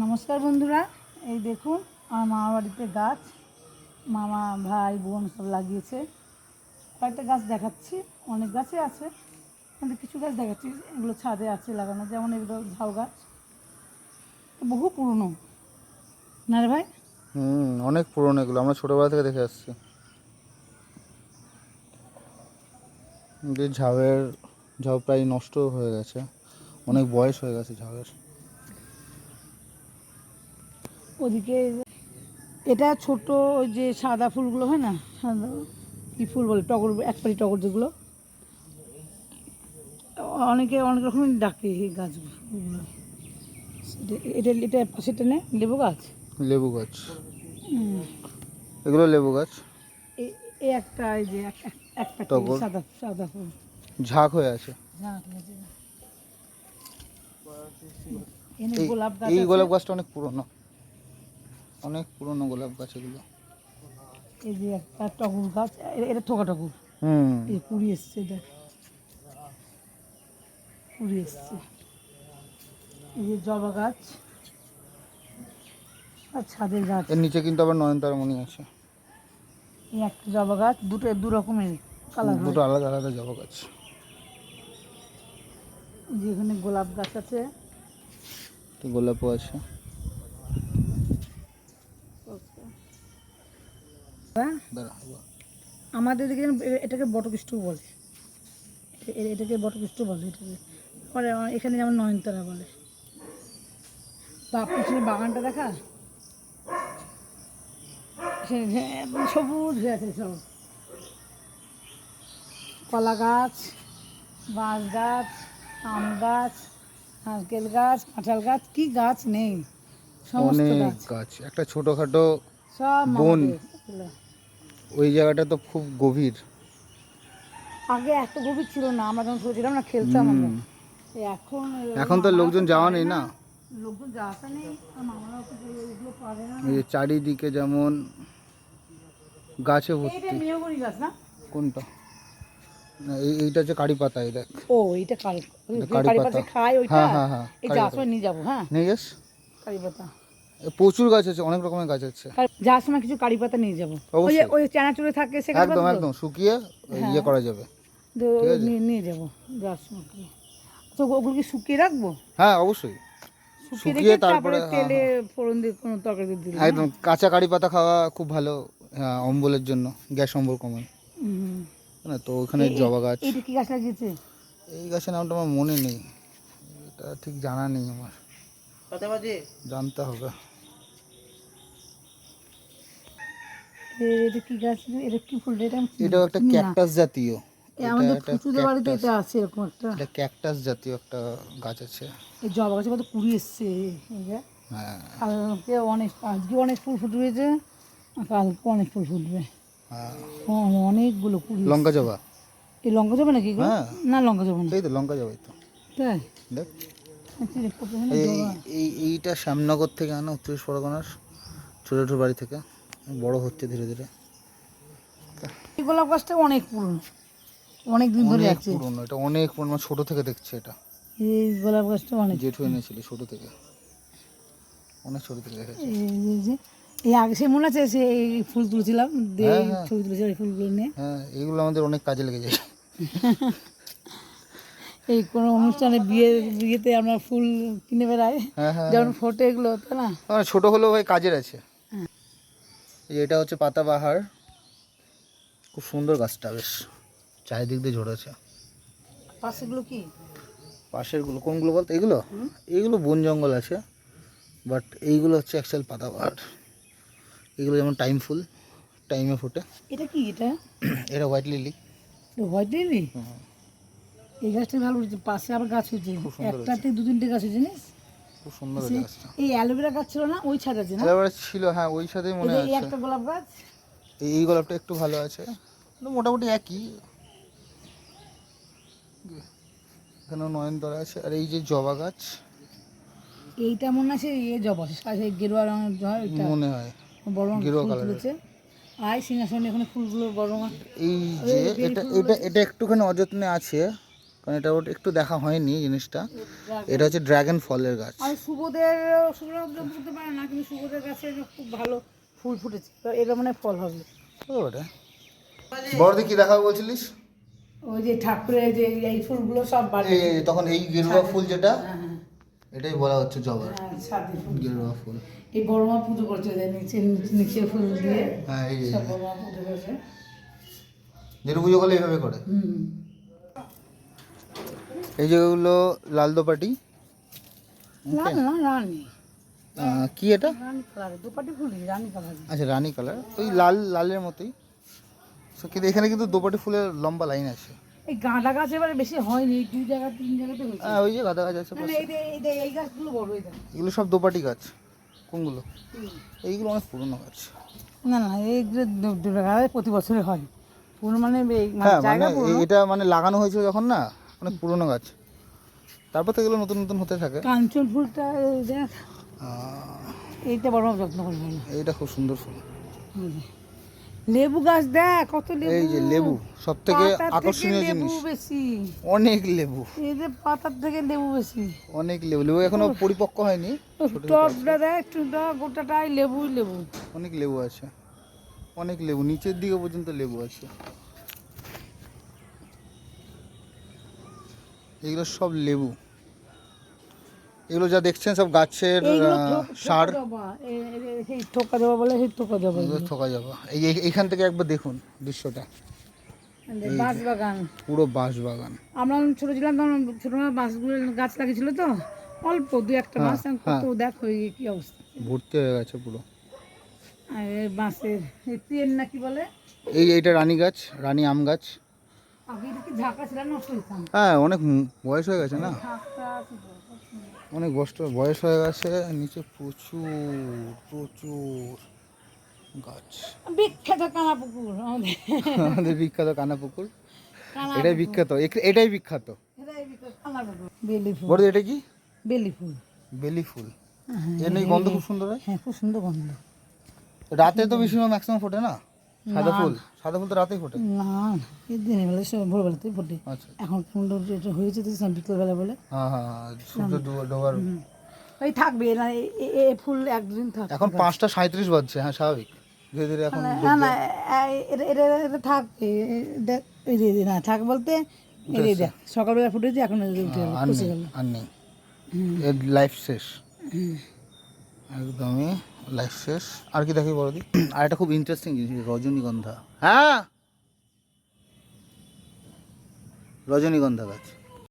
নমস্কার বন্ধুরা, এই দেখুন আমার মামা বাড়িতে গাছ, মামা, ভাই, বোন সব লাগিয়েছে। কয়েকটা গাছ দেখাচ্ছি, অনেক গাছই আছে, কিন্তু কিছু গাছ দেখাচ্ছি, এগুলো ছাদে আছে লাগানো, যেমন এগুলো ঝাউ গাছ। বহু পুরনো। না রে ভাই? হুম, অনেক পুরনো এগুলো, আমরা ছোটোবেলা থেকে দেখে আসছি। ঝাউয়ের, ঝাউ প্রায় নষ্ট হয়ে গেছে, অনেক বয়স হয়ে গেছে ঝাউয়ের। ওদিকে এটা ছোট ওই যে সাদা ফুলগুলো হয় না সাদা কী ফুল বলে টগর এক একপারি টগর যেগুলো অনেকে অনেক রকমের ডাকে এই গাছগুলো। এটা এটা পাশেটা নে লেবু গাছ? লেবু গাছ। এগুলো লেবু গাছ? এই একটা এই যে এক- এক- একটা সাদা সাদা ফুল। ঝাঁক হয়ে আছে। এই। গোলাপ গাছটা অনেক পুরনো। অনেক পুরনো গোলাপ গাছ এগুলো এই যে একটা টগর গাছ এটা থোকা টগর। হুম। এই কুড়ি এসছে দেখ। কুড়ি এসছে। এই যে জবা গাছ আর ছাদের গাছ। এর নিচে কিন্তু আবার নয়নতারামণি আছে। এই একটা জবা গাছ দুটো দু রকমের কালার দুটো আলাদা আলাদা জবা গাছ। যে এখানে গোলাপ গাছ আছে। তো গোলাপও আছে হ্যাঁ দাঁড়া এবার। আমাদের দিকে যেন এ- এটাকে বটকৃষ্ট বলে। এটাকে বটকৃষ্ট বলে এটাকে। পরে এখানে যেমন নয়নতারা বলে। বা পিছনে বাগানটা দেখা? সবুজ হয়ে আছে সব। কলা গাছ বাঁশ গাছ আম গাছ নারকেল গাছ কাঁঠাল গাছ কি গাছ নেই? সমস্ত গাছ। গাছ একটা ছোটোখাটো সব বন। মামাদের ওই জায়গাটা তো খুব গভীর। আগে এত গভীর ছিল না আমরা যখন ছোট না খেলতাম আমরা। এখন এখন তো লোকজন যাওয়া নেই না। লোকজন যাওয়া নেই মামারাও এগুলো পারে না। এই চারিদিকে যেমন গাছে ভর্তি। মেয়গরি গাছ না? কোনটা? না এইটা হচ্ছে কারি পাতা এই দেখ। ও এইটা কারি পাতা। খায় ওইটা? হ্যাঁ, হ্যাঁ, হ্যাঁ, এই নিয়ে যাব হ্যাঁ। নিয়ে যাস কারি পাতা। প্রচুর গাছ আছে অনেক রকমের গাছ আছে। যাওয়ার সময় কিছু কারি পাতা নিয়ে যাব। ওই। ওই চানাচুরে থাকে সেখানে একদম একদম শুকিয়ে ইয়ে করা যাবে। নিয়ে যাব যাওয়ার সময়। তো ওগুলো কি শুকিয়ে রাখব? হ্যাঁ অবশ্যই। শুকিয়ে তারপরে হ্যাঁ, তেলে ফোড়ন দিয়ে কোনো তরকারি দিলে একদম কাঁচা কারি পাতা খাওয়া খুব ভালো হ্যাঁ, অম্বলের জন্য গ্যাস অম্বল কমায় হুম। না তো ওখানে জবা গাছ। এইটা কি গাছ লাগিয়েছে? এই গাছের নামটা আমার মনে নেই। এটা ঠিক জানা নেই আমার। জানতে হবে এ- এটা কি গাছ? এটা কি ফুল এটা এটাও একটা ক্যাকটাস জাতীয়। আমাদের ফুচুদের বাড়িতে এটা আছে এরকম একটা। এটা ক্যাকটাস জাতীয় একটা গাছ আছে। এই জবা গাছে কত কুড়ি এসছে হ্যাঁ। অনেক আজকে অনেক ফুল কালকে অনেক ফুল ফুটবে। হ্যাঁ। অনেকগুলো কুড়ি লঙ্কা জবা? এই লঙ্কা যাবে নাকি হ্যাঁ। না লঙ্কা যাবে না। এই তো লঙ্কা জবাই তো। তাই? দেখ। আচ্ছা, এইটা শ্যামনগর থেকে আনা উত্তর চব্বিশ পরগনার ছোটো ছোটো বাড়ি থেকে। বড় হচ্ছে ধীরে ধীরে। এই গোলাপ গাছটা অনেক পুরনো। অনেক দিন ধরে আছে। পুরনো এটা অনেক পুরনো ছোট থেকে দেখছে এটা। এই গোলাপ গাছটা অনেক। জেঠু এনেছিল ছোট থেকে। অনেক ছোট থেকে দেখেছে। এই যে- এই আগে সে মনে আছে সে এই ফুল তুলেছিলাম দিয়ে হ্যাঁ, হ্যাঁ। ছবি তুলেছিলাম এই ফুলগুলো নিয়ে? হ্যাঁ এইগুলো আমাদের অনেক কাজে লেগে যায়। এই কোনো অনুষ্ঠানে বিয়ে বিয়েতে আমরা ফুল কিনে বেড়াই হ্যাঁ হ্যাঁ যেমন ফটো এগুলো তাই না? ছোট হলেও ভাই কাজের আছে। এটা হচ্ছে পাতাবাহার। খুব সুন্দর গাছটা বেশ। চারিদিক দিয়ে ঝরেছে। পাশেগুলো কি? পাশেরগুলো কোনগুলো বলতো? এগুলো? এইগুলো বন জঙ্গল আছে বাট এইগুলো হচ্ছে অ্যাকচুয়াল পাতাবাহার। এগুলো যেমন টাইম ফুল টাইমে ফোটে। এটা কি এটা? এটা হোয়াইট লিলি। White lily? এই গাছটা ভালো পাশে আবার গাছ হয়েছে। একটাতে দু তিনটে গাছ হয়েছে জানিস? খুব সুন্দর এই অ্যালোভেরা গাছ ছিল না? ওই ছাদ আছে না এবার ছিল হ্যাঁ ওই এই মনে এই একটা গোলাপ গাছ? এই এই গোলাপটা একটু ভালো আছে। মোটামুটি একই। এখানেও নয়নতারা আছে। আর এই যে জবা গাছ। এইটা মনে আছে ইয়ে জবা সাথে গেরুয়া রঙের জবা মনে হয়। বড় গেরুয়া। তুলেছে আয় সিংহাসনে এখানে ফুলগুলো বড় এই যে এটা এটা এটা একটুখানি অযত্নে আছে। কারণ এটা ওর একটু দেখা হয়নি জিনিসটা। এটা হচ্ছে ড্রাগন ফলের গাছ। আর শুভদের শুভরা বলতে পারে না কিন্তু শুভদের গাছে খুব ভালো ফুল ফুটেছে। তো এটা মানে ফল হবে। ওটা বড়দি কি দেখাবে বলছিলিস? ওই যে ঠাকুরের যে এই ফুলগুলো সব বাড়ি। তখন এই গেরুয়া ফুল যেটা হ্যাঁ হ্যাঁ। এটাই বলা হচ্ছে জবার হ্যাঁ, গেরুয়া ফুল। এই বড় মা পুজো করছে নিচে নিচে ফুল দিয়ে হ্যাঁ এই সব বড় মা পুজো করছে। যেটা পুজো করলে এইভাবে করে? হুম। এই যেগুলো লাল দোপাটি। না না রানী। কি এটা? আচ্ছা রানী কালার ওই লাল লালের মতোই। কিন্তু এখানে কিন্তু দোপাটি ফুলের লম্বা লাইন আছে। এই গাঁদা গাছ এবারে বেশি হয়নি দুই জায়গা তিন জায়গাতে হয়েছে। হ্যাঁ ওই যে গাঁদা গাছ আছে না, না, এই যে- এই যে- এই গাছগুলো বড় এই এগুলো সব দোপাটি গাছ কোনগুলো? এইগুলো অনেক পুরনো গাছ। না না এইগুলো প্রতি বছরে হয়। পুরো মানে মানে হ্যাঁ মানে এটা মানে লাগানো হয়েছিল যখন না? অনেক পুরনো গাছ। তারপর থেকে নতুন নতুন হতে থাকে। কাঞ্চন ফুলটা এইটা বড় যত্ন করে ভালো এইটা খুব সুন্দর ফুল। লেবু গাছ দেখ কত লেবু। এই যে লেবু সব থেকে আকর্ষণীয় লেবু জিনিস। বেশি। অনেক লেবু। এই যে পাতার থেকে লেবু বেশি। অনেক লেবু। লেবু এখনও পরিপক্ক হয়নি টপটা দেখ টুটা গোটাটাই লেবু লেবু। অনেক লেবু আছে। অনেক লেবু নিচের দিকে পর্যন্ত লেবু আছে। এগুলো সব লেবু। এগুলো যা দেখছেন সব গাছের থোক- সার। থোকা দেওয়া বলে সেই ঠোকা দেওয়া থোকা যাবা এই এইখান থেকে একবার দেখুন দৃশ্যটা। বাঁশ বাগান। পুরো বাঁশ বাগান। আমরা ছোট ছিলাম তখন ছোটবেলা বাঁশগুলো গাছ লাগিয়েছিল তো অল্প দু একটা হ্যাঁ, বাঁশ এখন কত দেখ হয়ে গিয়ে কি অবস্থা। ভর্তি হয়ে গেছে পুরো। আর বাঁশের তেল না কি বলে? এই এইটা রানী গাছ রানী আম গাছ। হ্যাঁ অনেক বয়স হয়ে গেছে না? ঝাঁকটা কি বলব? অনেক বয়স বয়স হয়ে গেছে নিচে প্রচুর প্রচুর গাছ। বিখ্যাত কানা পুকুর আমাদের। বিখ্যাত কানা পুকুর। এটাই বিখ্যাত এটাই বিখ্যাত। বড় এটা কি? বেলি ফুল। বেলি ফুল। হ্যাঁ, এর গন্ধ খুব সুন্দর হয়? হ্যাঁ খুব সুন্দর গন্ধ। রাতে তো বেশিরভাগ ম্যাক্সিমাম ফোটে না? সাদা ফুল? সাদা ফুল তো রাতেই ফোটে। না এই দিনের বেলা সব ভোরবেলাতেই ফোটে। আচ্ছা। এখন সুন্দর যেটা হয়েছে তো বিকেলবেলা বলে। হ্যাঁ হ্যাঁ হ্যাঁ, সূর্য ডোবার ওই থাকবে না এ- ফুল একদিন থাকবে এখন পাঁচটা সাঁত্রিশ বাজছে হ্যাঁ স্বাভাবিক। ধীরে ধীরে এখন না না এটা এটা এটা থাকবে এই না থাক বলতে এই দেখ সকালবেলা ফুটেছে এখন এই যে উঠে গেল আর নেই আর নেই। এর লাইফ শেষ। একদমই। লাইফ শেষ। আর কি দেখি বড়দি আর এটা খুব ইন্টারেস্টিং জিনিস রজনীগন্ধা। হ্যাঁ? রজনীগন্ধা গাছ।